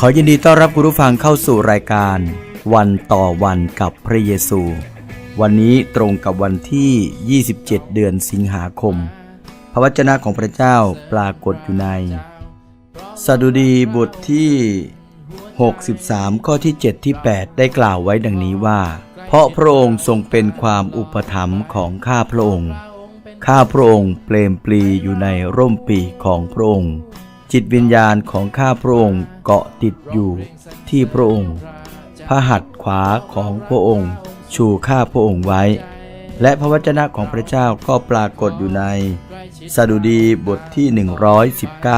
ขอยินดีต้อนรับคุณผู้ฟังเข้าสู่รายการ วันต่อวันกับพระเยซู วันนี้ตรงกับวันที่ 27 เดือนสิงหาคม พระวจนะของพระเจ้าปรากฏอยู่ในสดุดีบทที่ 63 ข้อที่ 7 ที่ 8 ได้กล่าวไว้ดังนี้ว่า เพราะพระองค์ทรงเป็นความอุปถัมภ์ของข้าพระองค์ข้าพระองค์เปลมปลีอยู่ในร่มปีของพระองค์ จิตวิญญาณของข้าพระองค์เกาะติดอยู่ที่พระองค์ พระหัตถ์ขวาของพระองค์ ชูข้าพระองค์ไว้ และพระวจนะของพระเจ้าก็ปรากฏอยู่ใน สดุดีบทที่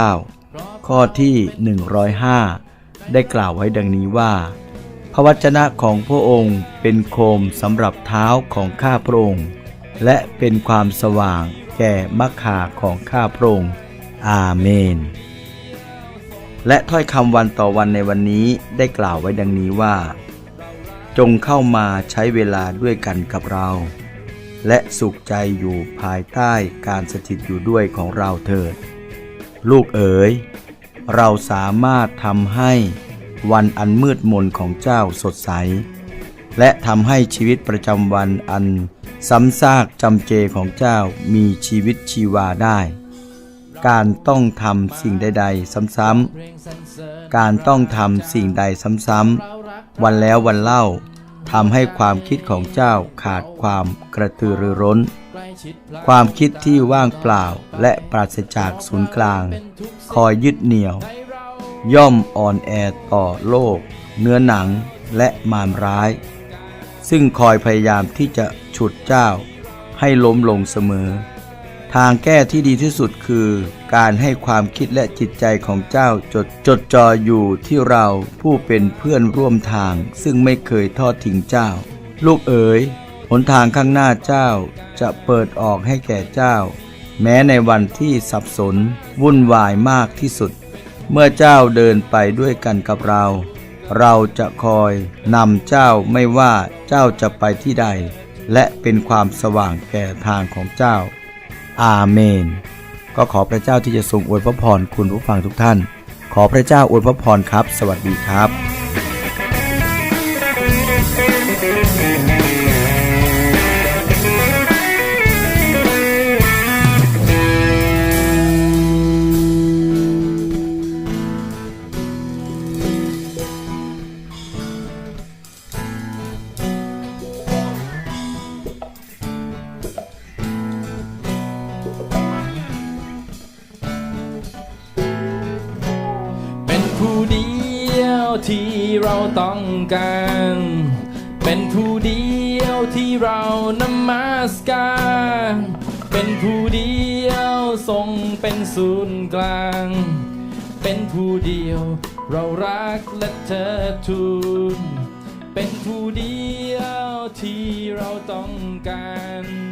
119 ข้อที่ 105 ได้กล่าวไว้ดังนี้ว่า พระวจนะของพระองค์เป็นโคมสำหรับเท้าของข้าพระองค์ และเป็นความสว่างแก่มัคคาของข้าพระองค์อาเมน และถ้อยคำวันต่อวันในวันนี้ได้กล่าวไว้ดังนี้ว่า จงเข้ามาใช้เวลาด้วยกันกับเรา และสุขใจอยู่ภายใต้การสถิตอยู่ด้วยของเราเถิด ลูกเอ๋ย เราสามารถทำให้วันอันมืดมนของเจ้าสดใส และทำให้ชีวิตประจำวันอันซ้ำซากจำเจของเจ้ามีชีวิตชีวาได้ การต้องทำสิ่งใดๆ ซ้ำๆ การต้องทำสิ่งใดซ้ำๆ วันแล้ววันเล่าทำให้ความคิดของเจ้าขาดความกระตือรือร้น ความคิดที่ว่างเปล่าและปราศจากศูนย์กลาง คอยยึดเหนี่ยว ย่อมอ่อนแอต่อโลก เนื้อหนังและมารร้าย ซึ่งคอยพยายามที่จะฉุดเจ้าให้ล้มลงเสมอ ทางแก้ที่ดีที่สุดคือการให้ความคิดและจิตใจของเจ้าจดจดจ่ออยู่ที่เราผู้เป็นเพื่อนร่วมทาง ซึ่งไม่เคยทอดทิ้งเจ้า ลูกเอ๋ยหนทางข้างหน้าเจ้าจะเปิดออกให้แก่เจ้า แม้ในวันที่สับสน วุ่นวายมากที่สุด เมื่อเจ้าเดินไปด้วยกันกับเรา เราจะคอยนำเจ้าไม่ว่าเจ้าจะไปที่ใด และเป็นความสว่างแก่ทางของเจ้า อาเมน ก็ขอพระเจ้าที่จะทรงอวยพระพรคุณผู้ฟังทุกท่าน ขอพระเจ้าอวยพระพรครับ สวัสดีครับ ที่เราต้องการ เป็นผู้เดียวที่เรานมัสการ เป็นผู้เดียวทรงเป็นศูนย์กลาง เป็นผู้เดียวเรารักและเธอทูลเป็นผู้เดียวที่เราต้องการ